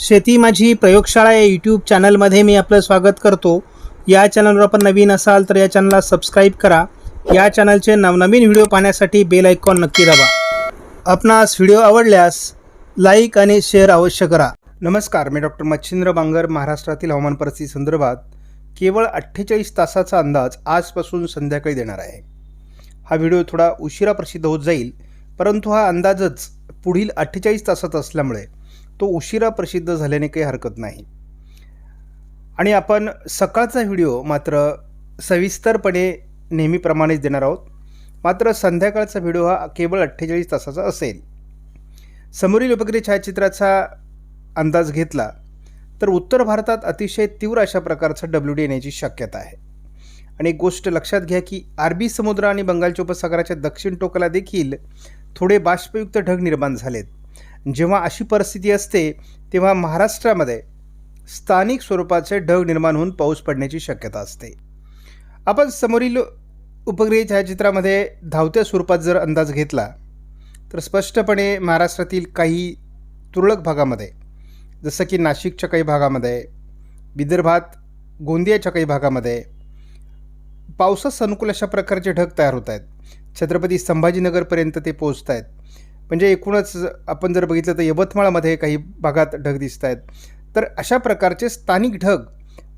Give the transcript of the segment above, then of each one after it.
शेती माझी प्रयोगशाळा या यूट्यूब चॅनलमध्ये मी आपलं स्वागत करतो. या चॅनलवर आपण नवीन असाल तर या चॅनलला सबस्क्राईब करा. या चॅनलचे नवनवीन व्हिडिओ पाहण्यासाठी बेल आयकॉन नक्की दाबा. आपणास व्हिडिओ आवडल्यास लाईक आणि शेअर अवश्य करा. नमस्कार मी डॉक्टर मच्छिंद्र बांगर महाराष्ट्रातील हवामान परिस्थिती संदर्भात केवळ अठ्ठेचाळीस तासाचा अंदाज आजपासून संध्याकाळी देणार आहे. हा व्हिडिओ थोडा उशिरा प्रसिद्ध होत जाईल परंतु हा अंदाजच पुढील अठ्ठेचाळीस तासात असल्यामुळे. तो उशिरा प्रसिद्ध झाल्याने काही हरकत नाही. आणि आपण सकाळचा व्हिडिओ मात्र सविस्तरपणे नेहमीप्रमाणेच देणार आहोत. मात्र संध्याकाळचा व्हिडिओ हा केवळ अठ्ठेचाळीस तासाचा असेल. समोरील उपग्रह छायाचित्राचा अंदाज घेतला तर उत्तर भारतात अतिशय तीव्र अशा प्रकारचा डब्ल्यू डी येण्याची शक्यता आहे. आणि एक गोष्ट लक्षात घ्या की अरबी समुद्र आणि बंगालच्या उपसागराच्या दक्षिण टोकाला देखील थोडे बाष्पयुक्त ढग निर्माण झालेत. जेव्हा अशी परिस्थिती असते तेव्हा महाराष्ट्रामध्ये स्थानिक स्वरूपाचे ढग निर्माण होऊन पाऊस पडण्याची शक्यता असते. आपण समोरील उपग्रह छायाचित्रामध्ये धावत्या स्वरूपात जर अंदाज घेतला तर स्पष्टपणे महाराष्ट्रातील काही तुरळक भागामध्ये जसं की नाशिकच्या काही भागामध्ये विदर्भात गोंदियाच्या काही भागामध्ये पावसास अनुकूल अशा प्रकारचे ढग तयार होत आहेत. छत्रपती संभाजीनगरपर्यंत ते पोहोचत आहेत. म्हणजे एकूणच आपण जर बघितलं तर यवतमाळमध्ये काही भागात ढग दिसत आहेत. तर अशा प्रकारचे स्थानिक ढग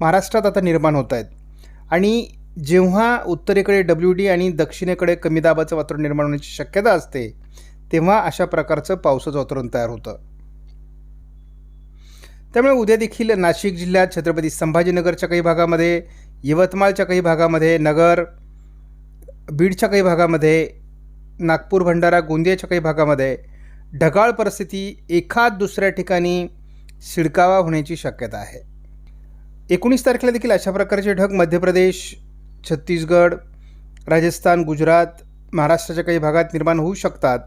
महाराष्ट्रात आता निर्माण होत आहेत. आणि जेव्हा उत्तरेकडे डब्ल्यू डी आणि दक्षिणेकडे कमी दाबाचं वातावरण निर्माण होण्याची शक्यता असते तेव्हा अशा प्रकारचं पावसाचं वातावरण तयार होतं. त्यामुळे उद्या देखील नाशिक जिल्ह्यात छत्रपती संभाजीनगरच्या काही भागामध्ये यवतमाळच्या काही भागामध्ये नगर बीडच्या काही भागामध्ये नागपूर भंडारा गोंदियाच्या काही भागामध्ये ढगाळ परिस्थिती एखाद दुसऱ्या ठिकाणी शिडकावा होण्याची शक्यता आहे. एकोणीस तारखेला देखील अशा प्रकारचे ढग मध्य प्रदेश छत्तीसगड राजस्थान गुजरात महाराष्ट्राच्या काही भागात निर्माण होऊ शकतात.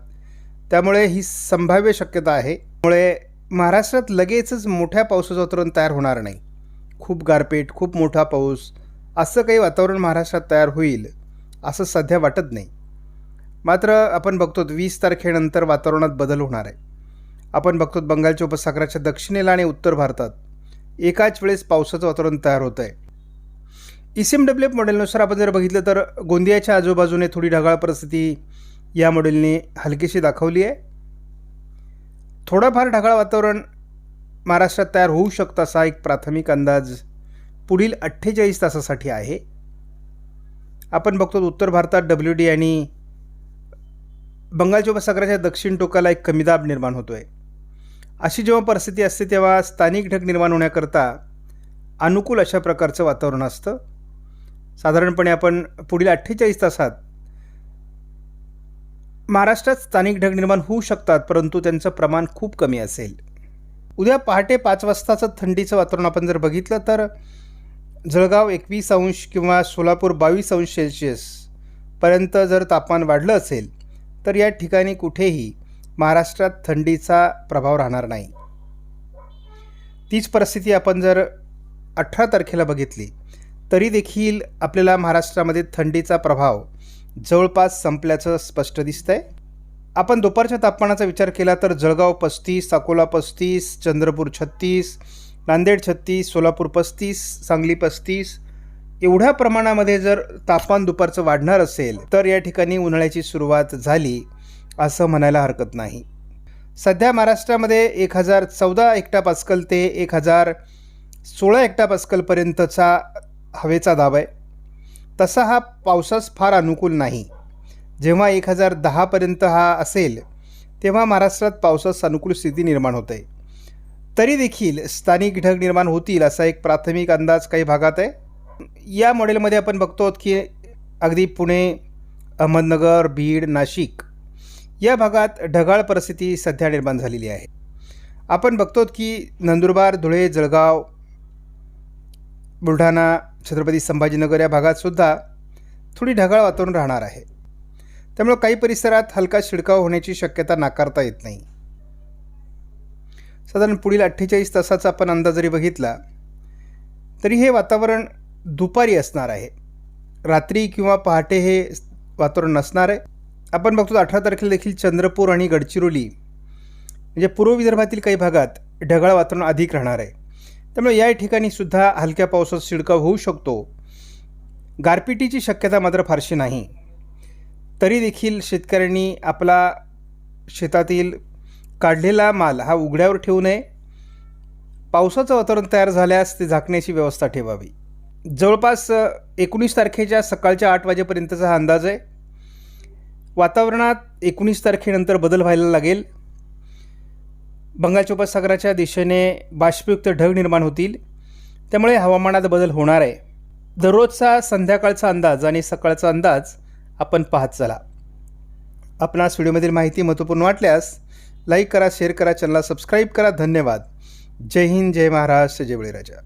त्यामुळे ही संभाव्य शक्यता आहे. त्यामुळे महाराष्ट्रात लगेचच मोठ्या पावसाचं वातावरण तयार होणार नाही. खूप गारपीट खूप मोठा पाऊस असं काही वातावरण महाराष्ट्रात तयार होईल असं सध्या वाटत नाही. मात्र आपण बघतो वीस तारखेनंतर वातावरणात बदल होणार आहे. आपण बघतो बंगालच्या उपसागराच्या दक्षिणेला आणि उत्तर भारतात एकाच वेळेस पावसाचं वातावरण तयार होतं आहे. E C M W F मॉडेलनुसार आपण जर बघितलं तर गोंदियाच्या आजूबाजूने थोडी ढगाळ परिस्थिती या मॉडेलने हलकीशी दाखवली आहे. थोडंफार ढगाळ वातावरण महाराष्ट्रात तयार होऊ शकतं असा एक प्राथमिक अंदाज पुढील अठ्ठेचाळीस तासासाठी आहे. आपण बघतो उत्तर भारतात डब्ल्यू डी आणि बंगालच्या उपसागराच्या दक्षिण टोकाला एक कमी दाब निर्माण होतो आहे अशी जेव्हा परिस्थिती असते तेव्हा स्थानिक ढग निर्माण होण्याकरता अनुकूल अशा प्रकारचं वातावरण असतं. साधारणपणे आपण पुढील अठ्ठेचाळीस तासात महाराष्ट्रात स्थानिक ढग निर्माण होऊ शकतात परंतु त्यांचं प्रमाण खूप कमी असेल. उद्या पहाटे पाच वाजताचं थंडीचं वातावरण आपण जर बघितलं तर जळगाव एकवीस अंश किंवा सोलापूर बावीस अंश सेल्सिअसपर्यंत जर तापमान वाढलं असेल तर या ठिकाणी कुठेही महाराष्ट्रात थंडीचा प्रभाव राहणार नाही. तीच परिस्थिती आपण जर अठरा तारखेला बघितली तरी देखील आपल्याला महाराष्ट्रामध्ये थंडीचा प्रभाव जवळपास संपल्याचं स्पष्ट दिसतं आहे आपण दुपारच्या तापमानाचा विचार केला तर जळगाव पस्तीस अकोला पस्तीस चंद्रपूर छत्तीस नांदेड छत्तीस सोलापूर पस्तीस सांगली पस्तीस एवढ्या प्रमाणामध्ये जर तापमान दुपारचं वाढणार असेल तर या ठिकाणी उन्हाळ्याची सुरुवात झाली असं म्हणायला हरकत नाही. सध्या महाराष्ट्रामध्ये एक हजार चौदा एकटा पास्कल ते एक हजार सोळा एकटा पास्कलपर्यंतचा हवेचा दाब आहे. तसा हा पावसास फार अनुकूल नाही. जेव्हा एक हजार दहापर्यंत हा असेल तेव्हा महाराष्ट्रात पावसास अनुकूल स्थिती निर्माण होते. तरी देखील स्थानिक ढग निर्माण होतील असा एक प्राथमिक अंदाज काही भागात आहे. या मॉडेलमध्ये आपण बघतो की अगदी पुणे अहमदनगर बीड नाशिक या भागात ढगाळ परिस्थिती सध्या निर्माण झालेली आहे. आपण बघतो की नंदुरबार धुळे जळगाव बुलढाणा छत्रपती संभाजीनगर या भागातसुद्धा थोडी ढगाळ वातावरण राहणार आहे. त्यामुळे काही परिसरात हलका शिडकाव होण्याची शक्यता नाकारता येत नाही. साधारण पुढील अठ्ठेचाळीस तासाचा आपण अंदाज जरी बघितला तरी हे वातावरण दुपारी असणार आहे. रात्री किंवा पहाटे हे वातावरण नसणार आहे. आपण बघतो अठरा तारखेला देखील चंद्रपूर आणि गडचिरोली म्हणजे पूर्व विदर्भातील काही भागात ढगाळ वातावरण अधिक राहणार आहे. त्यामुळे या ठिकाणी सुद्धा हलक्या पावसात शिडकाव होऊ शकतो. गारपिटीची शक्यता मात्र फारशी नाही. तरी देखील शेतकऱ्यांनी आपला शेतातील काढलेला माल हा उघड्यावर ठेवू नये. पावसाचं वातावरण तयार झाल्यास ते झाकण्याची व्यवस्था ठेवावी. जवळपास एकोणीस तारखेच्या सकाळच्या आठ वाजेपर्यंतचा हा अंदाज आहे. वातावरणात एकोणीस तारखेनंतर बदल व्हायला लागेल. बंगालच्या उपसागराच्या दिशेने बाष्पयुक्त ढग निर्माण होतील. त्यामुळे हवामानात बदल होणार आहे. दररोजचा संध्याकाळचा अंदाज आणि सकाळचा अंदाज आपण पाहत चला. आपणास व्हिडिओमधील माहिती महत्त्वपूर्ण वाटल्यास लाईक करा शेअर करा चॅनलला सबस्क्राईब करा. धन्यवाद. जय हिंद जय महाराष्ट्र जय बळीराजा.